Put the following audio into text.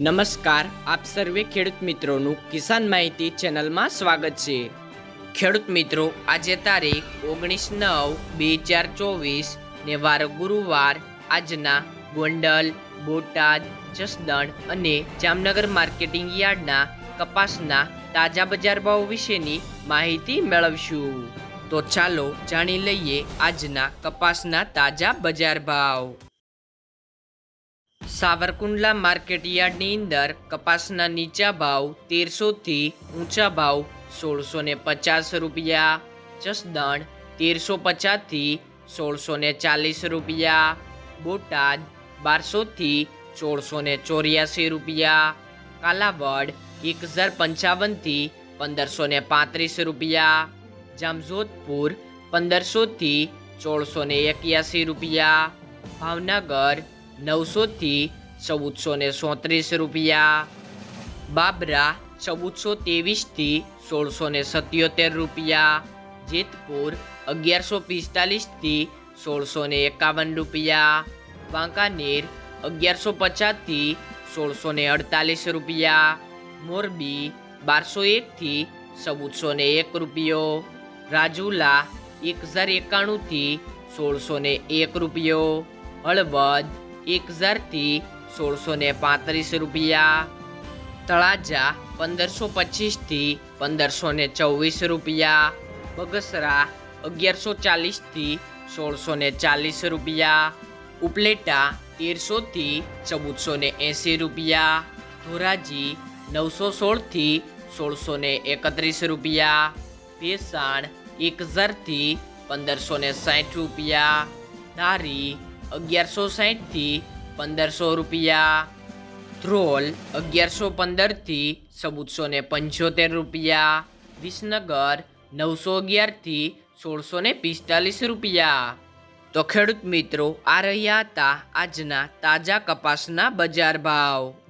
નમસ્કાર, આપ સર્વે ખેડૂત મિત્રોનું કિસાન માહિતી ચેનલમાં સ્વાગત છે. ખેડૂત મિત્રો, આજે તારીખ ઓગણીસ નવ બે હજાર ચોવીસ ને વાર ગુરુવાર. આજના ગોંડલ, બોટાદ, જસદણ અને જામનગર માર્કેટિંગ યાર્ડના કપાસના તાજા બજાર ભાવ વિશેની માહિતી મેળવશું. તો ચાલો જાણી લઈએ આજના કપાસના તાજા બજાર ભાવ. સાવરકુંડલા માર્કેટ યાર્ડની અંદર કપાસના નીચા ભાવ તેરસોથી ઊંચા ભાવ સોળસો ને પચાસ રૂપિયા, જસદણ તેરસો પચાસથી સોળસો ને ચાલીસ રૂપિયા, બોટાદ બારસોથી સોળસો ને ચોર્યાસી રૂપિયા, કાલાવડ એક હજાર પંચાવનથી પંદરસો ને પાંત્રીસ રૂપિયા, જામજોધપુર પંદરસોથી સોળસો ને એક્યાસી રૂપિયા, ભાવનગર નવસોથી ચૌદસો ને સોત્રીસ રૂપિયા. બાબરા ચૌદસો ત્રેવીસથી સોળસો ને સત્યોતેર રૂપિયા. જેતપુર અગિયારસો પિસ્તાલીસથી સોળસો ને એકાવન રૂપિયા. વાંકાનેર અગિયારસો પચાસથી સોળસો ને અડતાલીસ રૂપિયા. મોરબી બારસો એકથી ચૌદસો ને એક રૂપિયો. રાજુલા એક હજાર એકાણુંથી સોળસો ને એક રૂપિયો. હળવદ એક હજારથી સોળસો ને પાંત્રીસ રૂપિયા. તળાજા પંદરસો પચીસથી પંદરસો ને ચોવીસ રૂપિયા. બગસરા અગિયારસો ચાલીસથી સોળસો ને ચાલીસ રૂપિયા. ઉપલેટા તેરસોથી ચૌદસો ને એંસી રૂપિયા. ધોરાજી નવસો સોળથી સોળસો ને એકત્રીસ રૂપિયા. ભેસાણ એક હજારથી પંદરસો ને સાઠ રૂપિયા. ધારી અગિયારસો સાહીઠથી પંદરસો રૂપિયા. ધ્રોલ અગિયારસો પંદરથી ચૌદસો ને પંચોતેર રૂપિયા. વિસનગર નવસો અગિયારથી સોળસો ને પિસ્તાલીસ રૂપિયા. તો ખેડૂત મિત્રો, આ રહ્યા હતા આજના તાજા કપાસના બજાર ભાવ.